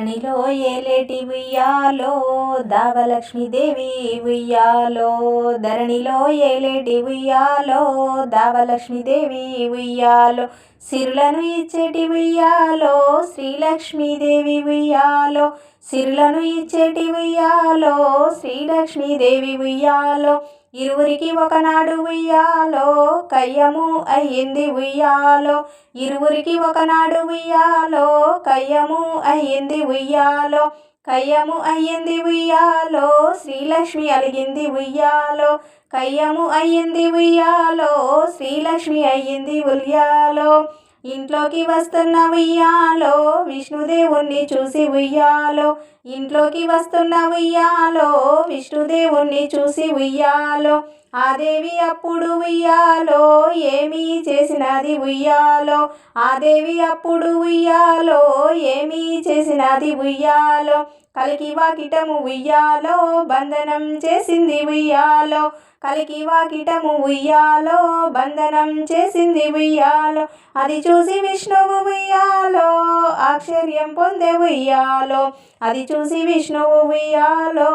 ధరణిలో ఏలేటి ఉయ్యాలో దావలక్ష్మీదేవి ఉయ్యాలో. ధరణిలో ఏలేటి ఉయ్యాలో దావలక్ష్మీదేవి ఉయ్యాలో. సిరులను ఇచ్చేటి ఉయ్యాలో శ్రీలక్ష్మీదేవి ఉయ్యాలో. సిరులను ఇచ్చేటి ఉయ్యాలో శ్రీలక్ష్మీదేవి ఉయ్యాలో. ఇరువురికి ఒకనాడు ఉయ్యాలో కయ్యము అయ్యింది ఉయ్యాలో. ఇరువురికి ఒకనాడు ఉయ్యాలో కయ్యము అయ్యింది ఉయ్యాలో. కయ్యము అయ్యింది ఉయ్యాలో శ్రీలక్ష్మి అలిగింది ఉయ్యాలో. కయ్యము అయ్యింది ఉయ్యాలో శ్రీలక్ష్మి అయ్యింది ఉయ్యాలో. ఇంట్లోకి వస్తున్న ఉయ్యాలో విష్ణుదేవుణ్ణి చూసి ఉయ్యాలో. ఇంట్లోకి వస్తున్న ఉయ్యాలో విష్ణుదేవుణ్ణి చూసి ఉయ్యాలో. ఆ దేవి అప్పుడు ఉయ్యాలో ఏమీ చేసినది ఉయ్యాలో? ఆ దేవి అప్పుడు ఉయ్యాలో ఏమీ చేసినది ఉయ్యాలో? కలికి వాకిటము ఉయ్యాలో బంధనం చేసింది ఉయ్యాలో. కలికి వాకిటము ఉయ్యాలో బంధనం చేసింది ఉయ్యాలో. అది చూసి విష్ణువు ఉయ్యాలో ఆశ్చర్యం పొందే ఉయ్యాలో అది చూసి విష్ణువు ఉయ్యాలో.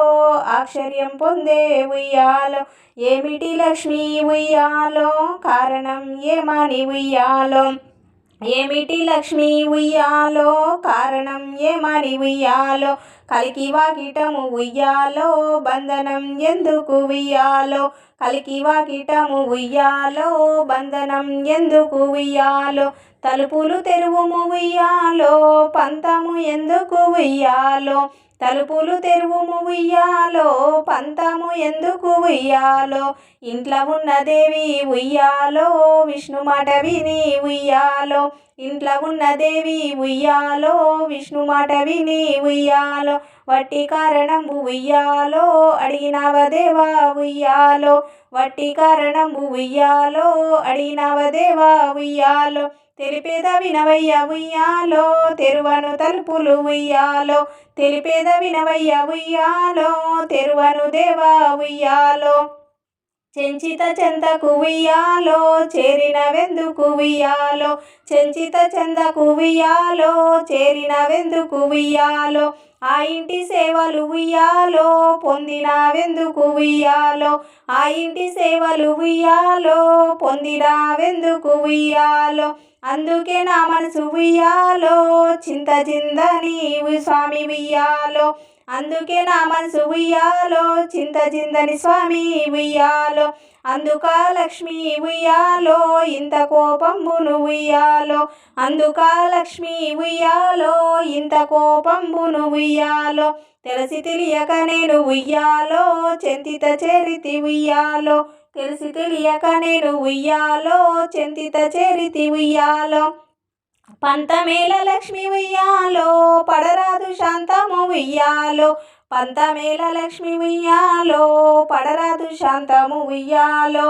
ఆశ్చర్యం పొందే ఉయ్యాలో ఏమిటి లక్ష్మి ఉయ్యాలో? కారణం ఏమని ఉయ్యాలో? ఏమిటి లక్ష్మి ఉయ్యాలో? కారణం ఏమని ఉయ్యాలో? కలికి వాకిటము ఉయ్యాలో బంధనం ఎందుకు ఉయ్యాలో? కలికి వాకిటము ఉయ్యాలో బంధనం ఎందుకు ఉయ్యాలో? తలుపులు తెరువుము ఉయ్యాలో పంతము ఎందుకు ఉయ్యాలో? తలుపులు తెరువుము ఉయ్యాలో పంతము ఎందుకు ఉయ్యాలో? ఇంట్లో ఉన్న దేవి ఉయ్యాలో విష్ణు మాట విని ఉయ్యాలో. ఇంట్లో ఉన్న దేవి ఉయ్యాలో విష్ణు మాట విని ఉయ్యాలో. వట్టి కారణము ఉయ్యాలో అడిగినవదేవా ఉయ్యాలో? వట్టి కారణము ఉయ్యాలో అడిగినవదేవా ఉయ్యాలో? తెలిపేద వినవయ్య ఉయ్యాలో తెరువను తలుపులు ఉయ్యాలో. తెలిపేద వినవయ్య ఉయ్యాలో తెరువను దేవా ఉయ్యాలో. చెంచిత చెందకు ఉయ్యాలో చేరిన వెందుకు చెంచిత చెందకు ఉయ్యాలో చేరిన వెందుకు ఆ ఇంటి సేవలు ఉయ్యాలో పొందిన వెందుకు ఉయ్యాలో? ఆ ఇంటి సేవలు ఉయ్యాలో పొందిన వెందుకు ఉయ్యాలో? అందుకే నా మనసు ఉయ్యాలో చింత చిందని స్వామి ఉయ్యాలో. అందుకే నా మనసు ఉయ్యాలో చింత చిందని స్వామి ఉయ్యాలో అందుక లక్ష్మి ఉయ్యాలో ఇంత కోపంబును ఉయ్యాలో అందుక లక్ష్మి ఉయ్యాలో ఇంత కోపంబును ఉయ్యాలో తెలిసి తెలియక నేను ఉయ్యాలో చెంతిత చేరితి ఉయ్యాలో తెలిసి తెలియక నేను ఉయ్యాలో చెంతిత చేరితి ఉయ్యాలో. పంతమేల లక్ష్మి ఉయ్యాలో పడరాదు శాంతము ఉయ్యాలో పంతమేల లక్ష్మి ఉయ్యాలో పడరాదు శాంతము ఉయ్యాలో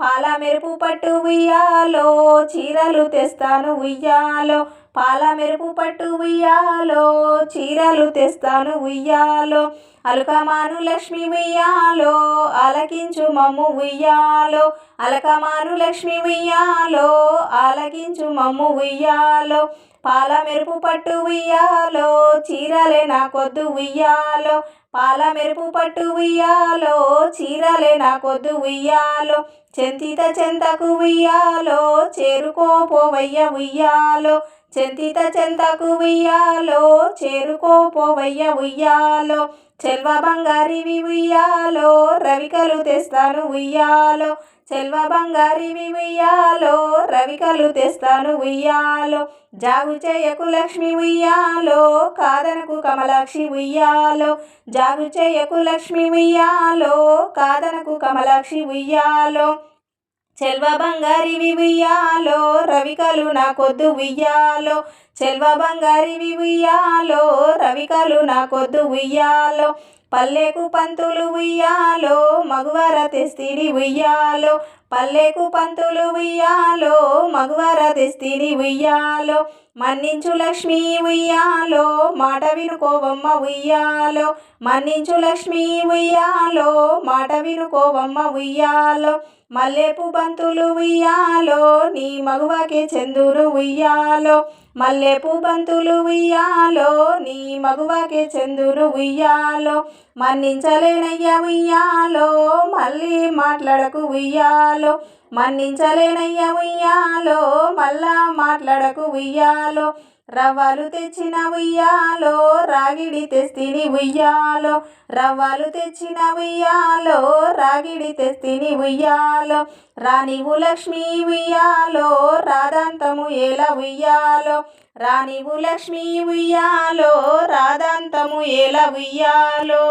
పాల మెరుపు పట్టు ఉయ్యాలో చీరలు తెస్తాను ఉయ్యాలో. పాల మెరుపు పట్టు ఉయ్యాలో చీరలు తెస్తాను ఉయ్యాలో. అలకమాను లక్ష్మి ఉయ్యాలో అలకించు మమ్ము ఉయ్యాలో. అలకమాను లక్ష్మి ఉయ్యాలో అలకించు మమ్ము ఉయ్యాలో. పాల మెరుపు పట్టు ఉయ్యాలో చీరలే నాకొద్దు ఉయ్యాలో. పాల మెరుపు పట్టు ఉయ్యాలో చీరలే నాకొద్దు ఉయ్యాలో చెంతిత చెంతకు ఉయ్యాలో చేరుకోపోవయ్య ఉయ్యాలో చెంతిత చెంతకు ఉయ్యాలో చేరుకోపోవయ్య ఉయ్యాలో చెల్వ బంగారివి ఉయ్యాలో రవికలు తెస్తాను ఉయ్యాలో చెల్వ బంగారివి ఉయ్యాలో రవికలు తెస్తాను ఉయ్యాలో. జాగు చేయకు లక్ష్మి ఉయ్యాలో కాదనకు కమలాక్షి ఉయ్యాలో. జాగు చేయకు లక్ష్మి ఉయ్యాలో కాదనకు కమలాక్షి ఉయ్యాలో. చెల్వ బంగారివి ఉయ్యాలో రవికలు నాకొద్దు ఉయ్యాలో. చెల్వ బంగారివి ఉయ్యాలో రవికలు నాకొద్దు ఉయ్యాలో. పల్లెకు పంతులు ఉయ్యాలో మగువర తెస్తిడి ఉయ్యాలో. పల్లెకు పంతులు ఉయ్యాలో మగువర తెస్తిడి ఉయ్యాలో. మన్నించు లక్ష్మి ఉయ్యాలో మాట వినుకోవమ్మ ఉయ్యాలో. మన్నించు లక్ష్మి ఉయ్యాలో మాట వినుకోవమ్మ ఉయ్యాలో. మల్లెపు బంతులు ఉయ్యాలో నీ మగువకి చందురు ఉయ్యాలో. మల్లెపూ బంతులు ఉయ్యాలో నీ మగువకి చందులు ఉయ్యాలో. మన్నించలేనయ్య ఉయ్యాలో మళ్ళీ మాట్లాడకు ఉయ్యాలో. మన్నించలేనయ్య ఉయ్యాలో మళ్ళా మాట్లాడకు ఉయ్యాలో. రవ్వలు తెచ్చిన ఉయ్యాలో రాగిడి తెస్తిని ఉయ్యాలో. రవ్వలు తెచ్చిన ఉయ్యాలో రాగిడి తెస్తిని ఉయ్యాలో. రాణివు లక్ష్మి ఉయ్యాలో రాధాంతము ఎలా ఉయ్యాలో. రాణివు లక్ష్మి ఉయ్యాలో రాధాంతము ఎలా ఉయ్యాలో.